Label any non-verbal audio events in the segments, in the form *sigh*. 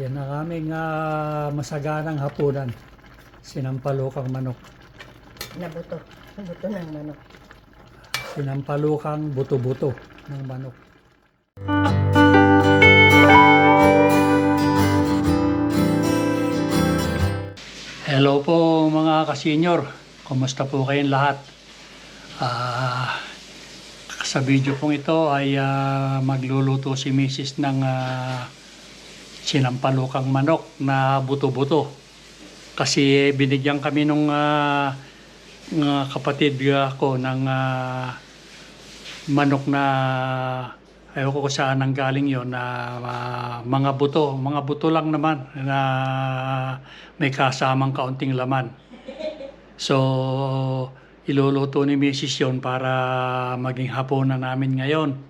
Yan ang aming ah, masaganang hapunan. Sinampalukang manok. Nabuto. Nabuto ng manok. Sinampalukang buto-buto ng manok. Hello po mga kasenyor. Kumusta po kayong lahat? Ah, sa video pong ito ay ah, magluluto si Mrs. ng ah, sinampalukang manok na buto-buto. Kasi binigyan kami nung ng kapatid ko ng ah, manok na ayaw ko saan ang galing yon na ah, mga buto, mga buto lang naman na may kasamang kaunting laman. So, iluluto ni Mrs. yon para maging hapunan namin ngayon.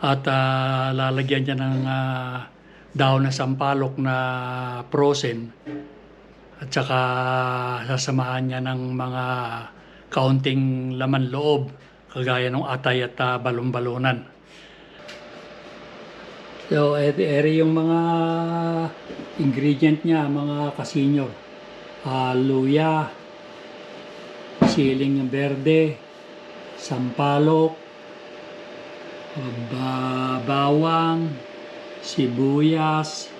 At ah, lalagyan niya ng ah, daon na sampalok na frozen. At saka sasamahan niya ng mga kaunting laman loob, kagaya ng atay at ah, balon-balonan. So, eri, eri yung mga ingredient niya, mga kasinyor. Ah, luya, siling berde, sampalok, bawang, sibuyas,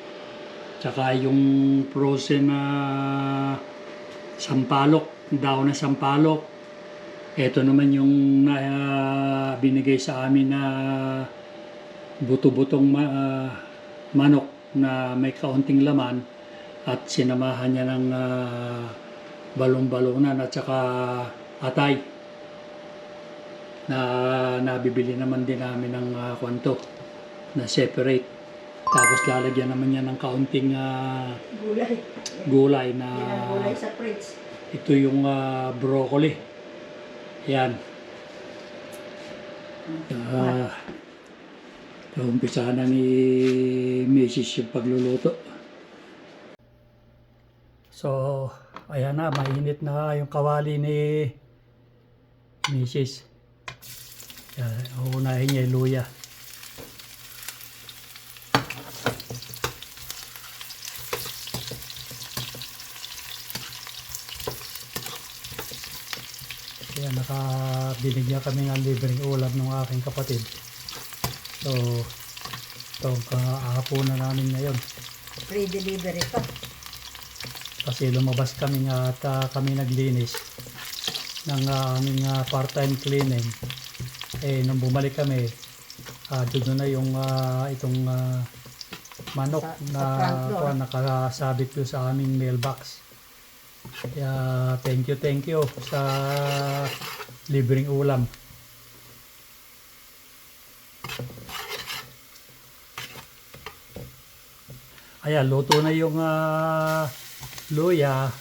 tsaka yung frozen na sampalok, daon na sampalok. Ito naman yung ah, binigay sa amin na buto-butong ma- ah, manok na may kaunting laman at sinamahan niya ng ah, balong-balonan at saka atay na nabibili naman din namin ng uh, kwanto na separate. Tapos lalagyan naman niya ng kaunting ah, Gulay. gulay na Yan gulay sa fridge. ito yung ah, broccoli. Yan. Uh, umpisa na ni Mrs. yung pagluluto. So, ayan na, mainit na yung kawali ni Mrs. Yan, uunahin niya yung luya. Kaya nakabinigyan kami ng libreng ulam ng aking kapatid. So, ito ang kaahaponan namin ngayon. Free delivery pa. Kasi lumabas kami nga at ah, kami naglinis ng ah, aming ah, part-time cleaning. Eh, nung bumalik kami, uh, doon na yung ah, itong ah, manok Sa- na sa nakasabit ko sa aming mailbox. Kaya thank you, thank you sa libreng ulam. Ayan, luto na yung ah, luya,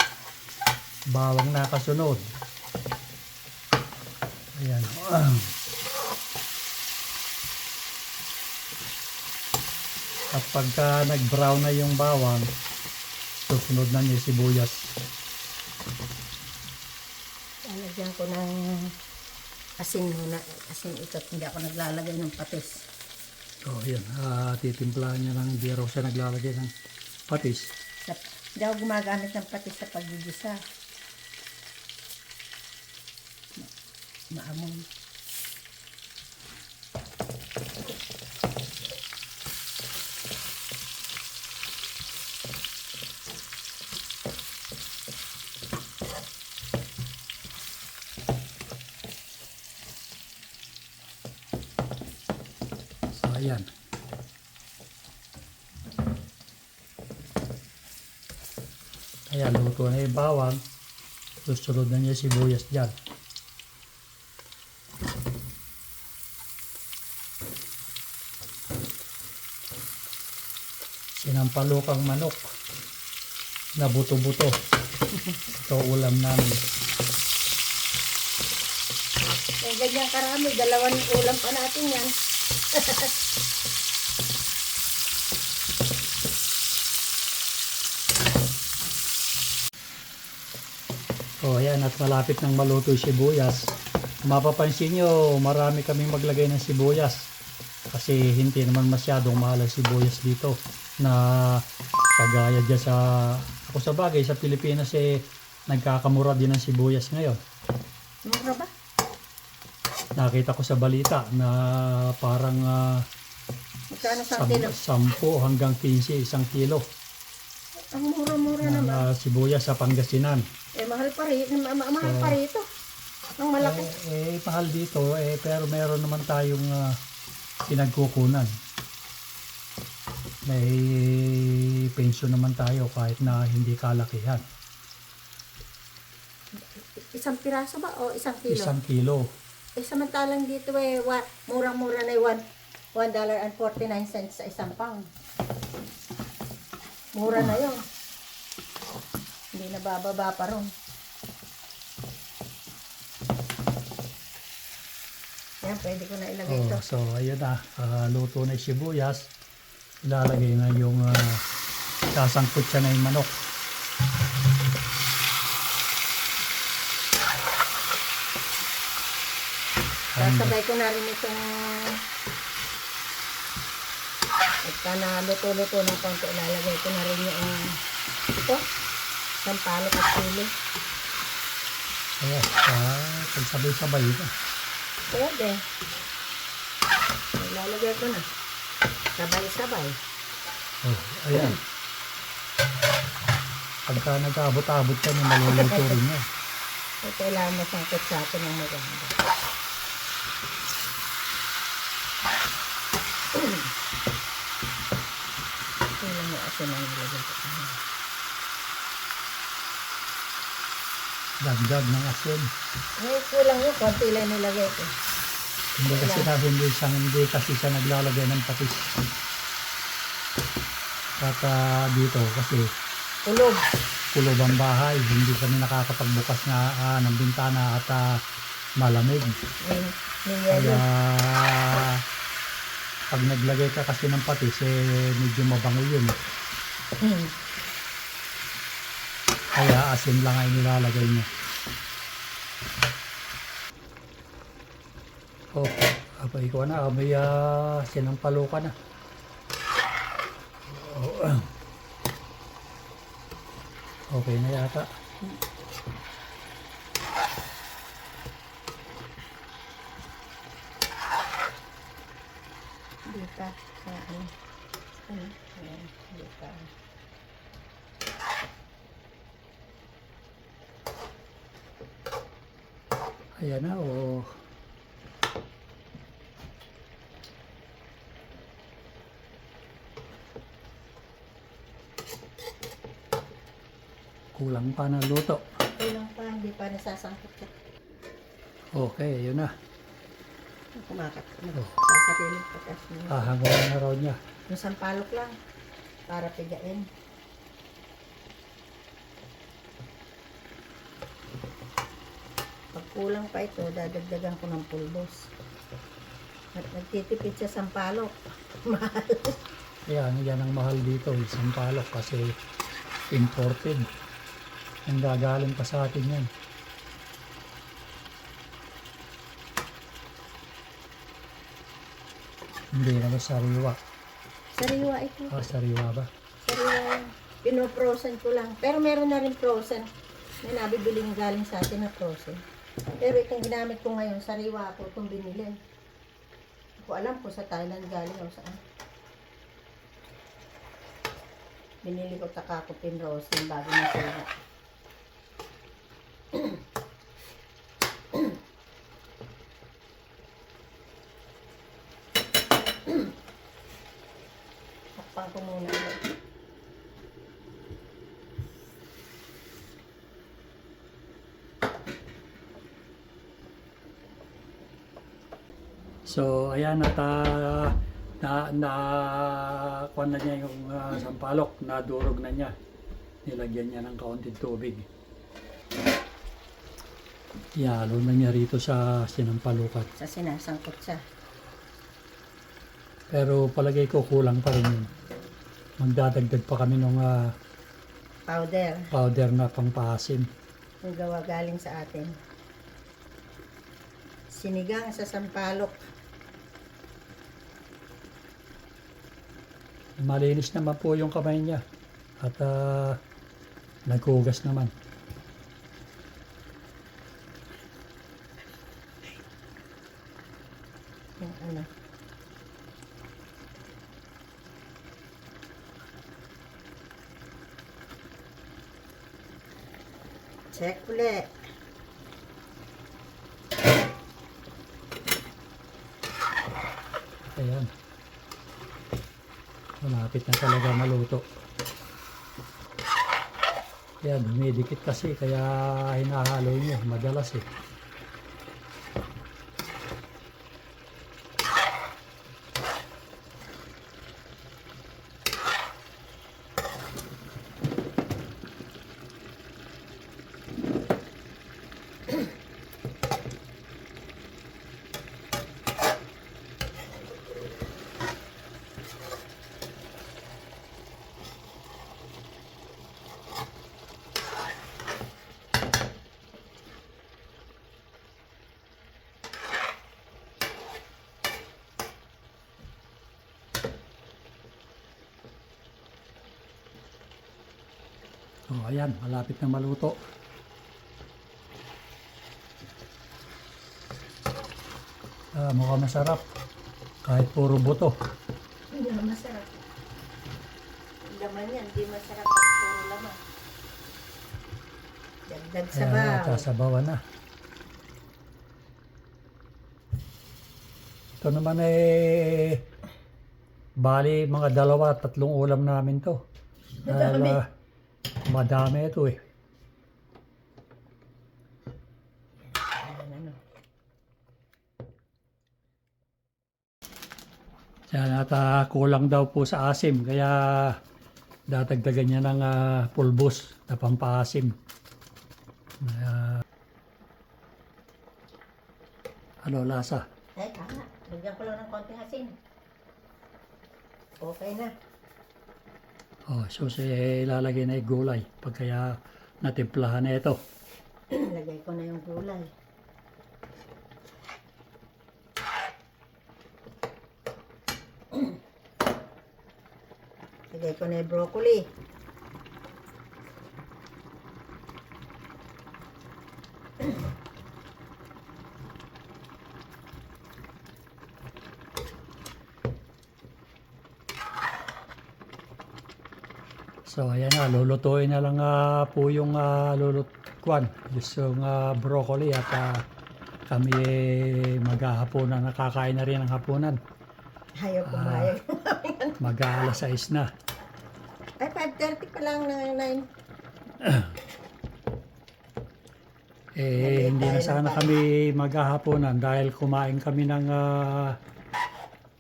bawang nakasunod. Ayan. *clears throat* At pagka nag-brown na yung bawang, susunod na niya yung sibuyas. Lalagyan ko ng asin muna. Asin ito. Hindi ako naglalagay ng patis. So, ayan. ah, titimplahan niya ng hindi raw siya naglalagay ng patis. Sa, hindi ako gumagamit ng patis sa paggigisa. Ma- Maamoy. So, ayan. Ayan, luto na yung bawang. Susunod na niya sibuyas dyan. Sinampalukang manok na buto-buto. Ito ulam namin. Eh, ganyan karami. Dalawang ulam pa natin yan. *laughs* O ayan at malapit nang maluto yung sibuyas. Mapapansin nyo, marami kaming maglagay ng sibuyas. Kasi hindi naman masyadong mahal ang sibuyas dito. na kagaya dyan sa ako sa bagay sa Pilipinas eh nagkakamura din ng sibuyas ngayon. Mura ba? Nakita ko sa balita na parang ah, Magkano sa kilo? 10 hanggang 15 isang kilo Ang mura-mura ng naman. ah, sibuyas sa Pangasinan. Mahal pa rin. Ma- ma- mahal So, pa rito. Ang malaki. Eh, eh, mahal dito eh pero meron naman tayong ah, pinagkukunan. May pensyon naman tayo kahit na hindi kalakihan. Isang piraso ba o isang kilo? Isang kilo. Eh, samantalang dito eh, murang-mura na yung one, dollar and 49 cents sa isang pound. Mura na yun. Hindi na bababa pa ron. Yan, pwede ko na ilagay ito. Oh, so ayun na, ah, luto na yung sibuyas. Ilalagay na yung uh, sasangkot siya na yung manok. Sasabay ko na rin itong Pagka na luto-luto ng konti, ilalagay ko na rin yung ito, sampalok at sili. ayan, ah, pagsabay-sabay ito. Pwede. Ilalagay ko na. Sabay-sabay. Oh, ayan. Pagka nag-abot-abot ka na maluluto rin. Eh, kailangan masangkot sa atin ng maganda. Kailan mo asin ang nilagay ko. Dagdag ng asin. Eh, kulang yun. Konti lang nilagay ko. Hindi kasi na hindi, siya, hindi kasi siya naglalagay ng patis. At ah, dito kasi Kulog. kulob ang bahay, hindi kami nakakapagbukas nga ah, ng bintana at ah, malamig. Nin, Kaya pag naglagay ka kasi ng patis, eh, medyo mabango yun. Hmm. Kaya asin lang ay nilalagay niya. Oh, abay ko na, abay uh, sinampalo ka na. Oh, ah. okay na yata. Pa. Sa. Ano? Ayan, Hindi pa. Ayan na, oh. Kulang pa ng luto. Kulang pa. Hindi pa nasasangkot ka. Okay, yun na. Kumakat. Oh. Sasabihin pa kasi. Hahangulan na raw niya. Yung sampalok lang. Para pigain. Pag kulang pa ito, dadagdagan ko ng pulbos. At nagtitipid sa sampalok. *laughs* Mahal. Yan, yan ang mahal dito, isang palok kasi imported. Ang gagaling pa sa atin yan. Hindi naman sariwa. Sariwa ito. Ah, sariwa ba? Sariwa yan. Pinoprosen ko lang. Pero meron na rin frozen. May nabibiling galing sa atin na frozen. Pero itong ginamit ko ngayon, sariwa ako itong binili. Hindi ko alam kung sa Thailand galing o saan. Binili ko taka ko pinrosen bago na sila. Takpan ko muna ulit. So, ayan at ah, na na kuwan na niya yung ah, sampalok, nadurog na niya. Nilagyan niya ng kaunting tubig. Yalo na niya rito sa sinampalukat. Sa sinasangkot siya. Pero palagay ko kulang pa rin yun. Magdadagdag pa kami ng ah, Powder. powder na pangpasim. Yung gawa galing sa atin. Sinigang sa sampalok. Malinis naman po yung kamay niya. At ah, naghugas naman. Ano. Check ulit. Ayan. Malapit na talaga maluto. Kaya dumidikit kasi kaya hinahalo nyo madalas eh. So ayan, malapit na maluto. Ah, mukhang masarap. Kahit puro buto. Hindi na masarap. Laman yan, hindi masarap pag puro laman. Dagdag sa Kaya baw. sasabawan na. Ito naman eh, bali mga dalawa, tatlong ulam namin to. Dahil, Madami. Madami ito eh. Yan at ah, kulang daw po sa asim, kaya dadagdagan niya ng ah, pulbos na pampaasim. Kaya, ano lasa? Eh, tama. Lagyan ko lang ng konting asin. Okay na. Oh, so si ilalagay na yung gulay pag kaya natimplahan na ito. Lagay ko na yung gulay. *clears throat* Lagay ko na yung broccoli. So ayan na, lulutuin na lang ah, po yung uh, lulutkuan, yung ah, broccoli at ah, kami eh, maghahaponan, nakakain na rin ng hapunan. Ayaw pumayag. *laughs* Mag-aalas 6 na. Ay, 5.30 pa lang ng 9. Eh, hindi na sana kami maghahaponan dahil kumain kami ng ah,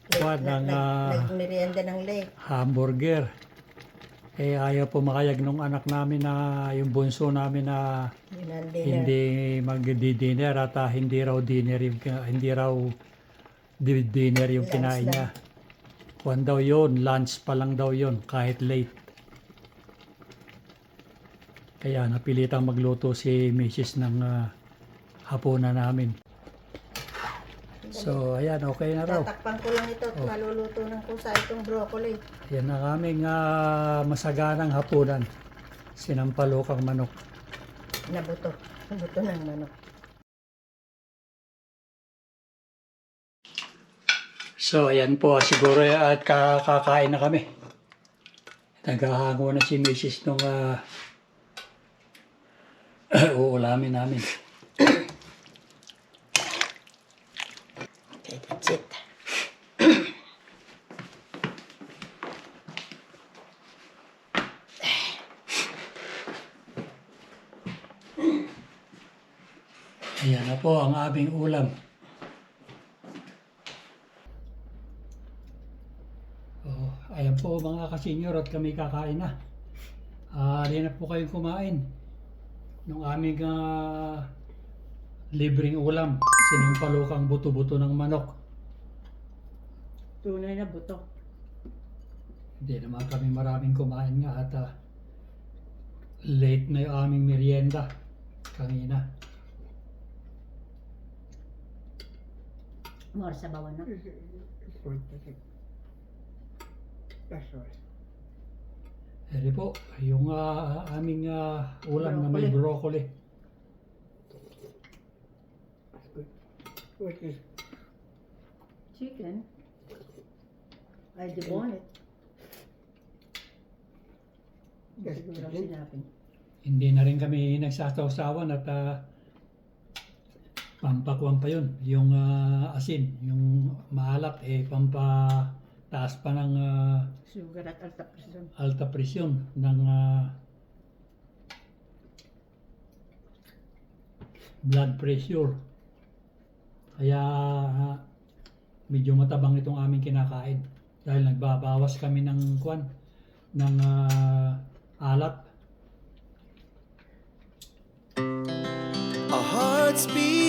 Kuwan ng, ah, Nagmerienda ng lake. hamburger. Eh, ayaw po makayag nung anak namin na yung bunso namin na hindi magdi-dinner at ah, hindi raw dinner yung, hindi raw di- dinner yung Lunch kinain lang. niya. Kuwan daw yun, lunch pa lang daw yun, kahit late. Kaya napilitang magluto si Mrs. ng ah, hapunan namin. So, ayan, okay na raw. Tatakpan ko lang ito at Oh. maluluto ng kusa itong broccoli. Yan ang aming ah, masaganang hapunan. Sinampalukang manok. Nabuto. Nabuto ng manok. So, ayan po. Siguro eh, at kakakain na kami. Naghahango na si Mrs. nung *coughs* uh, uulamin namin. Okay, that's it. Ayan na po ang aming ulam. Oh, ayan po mga kasenyor at kami kakain na. Ah, uh, na po kayong kumain. Nung aming ah, libreng ulam, sinampalukang buto-buto ng manok. Tunay na buto. Hindi naman kami maraming kumain nga at ah, late na yung aming merienda kanina. More sa bawan na. Eri po, yung ah, aming ah, ulam na may broccoli. Which is Chicken. I debone it. Yes, Siguro chicken. sinabi. Hindi na rin kami nagsasawsawan at uh, pampakuan pa yun. Yung ah, asin, yung maalat, eh pampa taas pa ng ah, Sugar at alta pressure. alta presyon ng ah, blood pressure. Kaya ah, medyo matabang itong aming kinakain dahil nagbabawas kami ng kwan ng ah, alat. Our hearts beat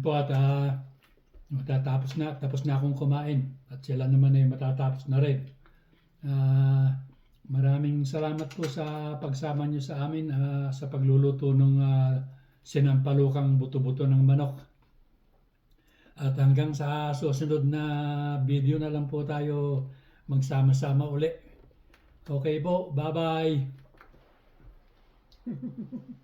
Po at ah, matatapos na, tapos na akong kumain. At sila naman ay matatapos na rin. Ah, maraming salamat po sa pagsama nyo sa amin ah, sa pagluluto ng ah, sinampalukang buto-buto ng manok. At hanggang sa susunod na video na lang po tayo magsama-sama uli. Okay po, bye-bye! *laughs*